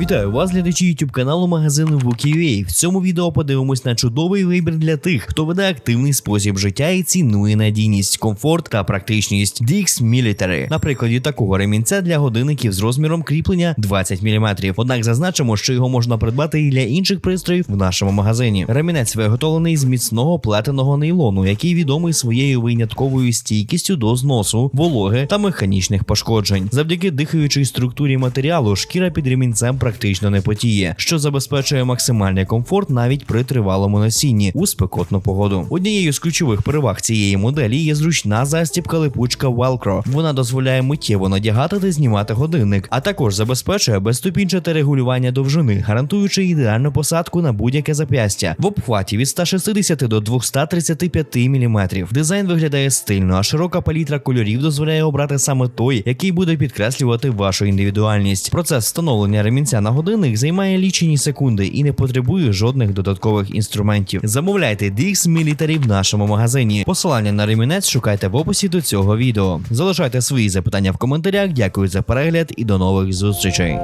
Вітаю вас, глядачі YouTube каналу магазину Wookie.ua. В цьому відео подивимось на чудовий вибір для тих, хто веде активний спосіб життя і цінує надійність, комфорт та практичність. Dix Military. На прикладі такого ремінця для годинників з розміром кріплення 20 мм. Однак зазначимо, що його можна придбати і для інших пристроїв в нашому магазині. Ремінець виготовлений з міцного плетеного нейлону, який відомий своєю винятковою стійкістю до зносу, вологи та механічних пошкоджень. Завдяки дихаючій структурі матеріалу шкіра під ремінцем практично не потіє, що забезпечує максимальний комфорт навіть при тривалому носінні у спекотну погоду. Однією з ключових переваг цієї моделі є зручна застібка липучка Velcro. Вона дозволяє миттєво надягати та знімати годинник, а також забезпечує безступінчате регулювання довжини, гарантуючи ідеальну посадку на будь-яке зап'ястя в обхваті від 160 до 235 мм. Дизайн виглядає стильно, а широка палітра кольорів дозволяє обрати саме той, який буде підкреслювати вашу індивідуальність. Процес встановлення ремінця на годинник займає лічені секунди і не потребує жодних додаткових інструментів. Замовляйте DX Military в нашому магазині. Посилання на ремінець шукайте в описі до цього відео. Залишайте свої запитання в коментарях. Дякую за перегляд і до нових зустрічей.